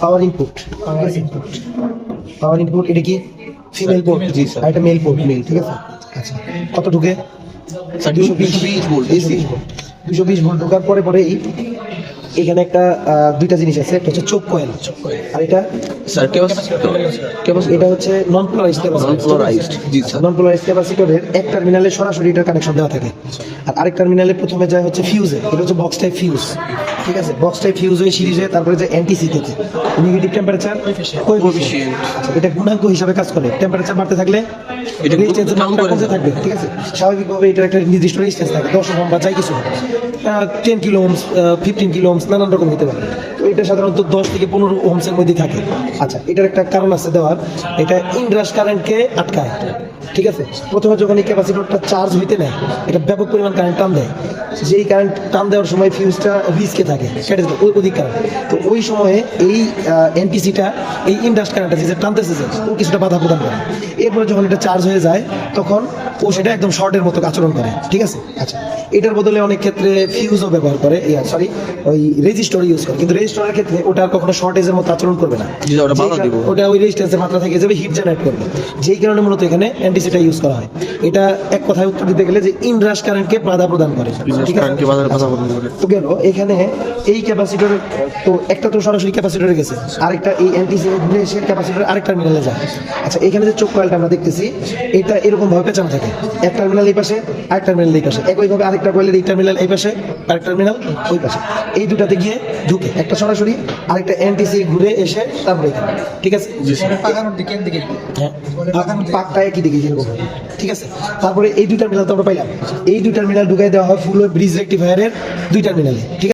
Power input power input power input এটা কি? Female port জি, স্যার। এটা মেল পোর্ট মেল ঠিক আছে? আচ্ছা। কত ঢুকে? স্যার দুশো বিশ ভোল্ট। দুশো বিশ ভোল্ট। ঢোকার পরে পরেই এখানে একটা দুইটা জিনিস আছে একটা হচ্ছে চোখ কয়েল। আর এটা স্যার এটা হচ্ছে নন পোলারাইজড জি, স্যার। নন পোলারাইজড ক্যাপাসিটরের এক টার্মিনালে সরাসরি এটা কানেকশন দেওয়া থাকে। আর আরেক টার্মিনালে প্রথমে যায় হচ্ছে ফিউজে এটা হচ্ছে বক্স টাইপ ফিউজ ঠিক আছে? বক্স টাইপ ফিউজ হয়ে সিরিজ হয়ে তারপরে যে সিতে নেগেটিভ টেম্পারেচার। এটা গুণাঙ্ক হিসাবে কাজ করে। টেম্পারেচার বাড়তে থাকলে এটা করে থাকবে। ঠিক আছে? স্বাভাবিকভাবে এটার একটা নির্দিষ্ট রেজিস্ট্যান্স থাকে। দশ ওহম বা যাই কিছু ten kilo ohms fifteen kilo ohms নানান রকম হতে পারে। তো এটা সাধারণত দশ থেকে পনেরো ওমসের মধ্যে থাকে। আচ্ছা এটার একটা কারণ আছে দেওয়ার। এটা ইনড্রাস কারেন্টকে আটকায়। ঠিক আছে? প্রথমে যখন এই ক্যাপাসিটরটা চার্জ হইতে নেয়, এটা ব্যাপক পরিমাণ কারেন্ট টান দেয়। যেই কারেন্ট টান দেওয়ার সময় ফিউজটা রিস্কে থাকে। সেটা ওই অধিক কারেন্ট তো ওই সময়ে এই এনটিসিটা এই ইনডাস্ট কারেন্টটা যে টানতেছে যে, ও কিছুটা বাধা প্রদান করে। এরপরে যখন এটা চার্জ হয়ে যায়, তখন ও সেটা একদম শর্টের মতো আচরণ করে ঠিক আছে? আচ্ছা এটার বদলে অনেক ক্ষেত্রে ফিউজও ব্যবহার করে সরি ওই রেজিস্টর ইউজ করে। কিন্তু রেজিস্টরের ক্ষেত্রে ওটা কখনো শর্টেজের মতো আচরণ করবে না। ওটা ওই রেজিস্ট্যান্সের মাত্রা থেকে যাবে হিট জেনারেট করবে। যেই কারণে মূলত এখানে অ্যান্টিসিটা ইউজ করা হয়। এটা এক কথায় উত্তর দিতে গেলে যে ইনরাশ কারেন্টকে বাধা প্রদান করে। ঠিক আছে? তো গেল এখানে এই ক্যাপাসিটর তো একটা তো সরাসরি ক্যাপাসিটরে গেছে আরেকটা এই অ্যান্টিসি ঘুরে এসে ক্যাপাসিটর আরেক টার্মিনালে যায়। আচ্ছা এখানে যে চোখ কয়েলটা আমরা দেখতেছি এটা এরকম ভাবে পেঁচানো থাকে। এক টার্মিনাল এই পাশে আরেক টার্মিনাল এই পাশে। একইভাবে আরেকটা কয়েলের এই টার্মিনাল এই পাশে আরেক টার্মিনাল ওই পাশে। এই দুটাতে গিয়ে ঢুকে একটা সরাসরি আরেকটা অ্যান্টিসি ঘুরে এসে তারপরে এখানে। ঠিক আছে? দিকে হ্যাঁ। পাকটা একই দিকে যেরকম ঠিক আছে? তারপরে এই দুই টার্মিনাল তো আমরা পাইলাম। এই দুই টার্মিনাল ঢুকাই দেওয়া হয় ফুল ব্রিজ রেক্টিফায়ারের দুই টার্মিনালে। ঠিক আছে?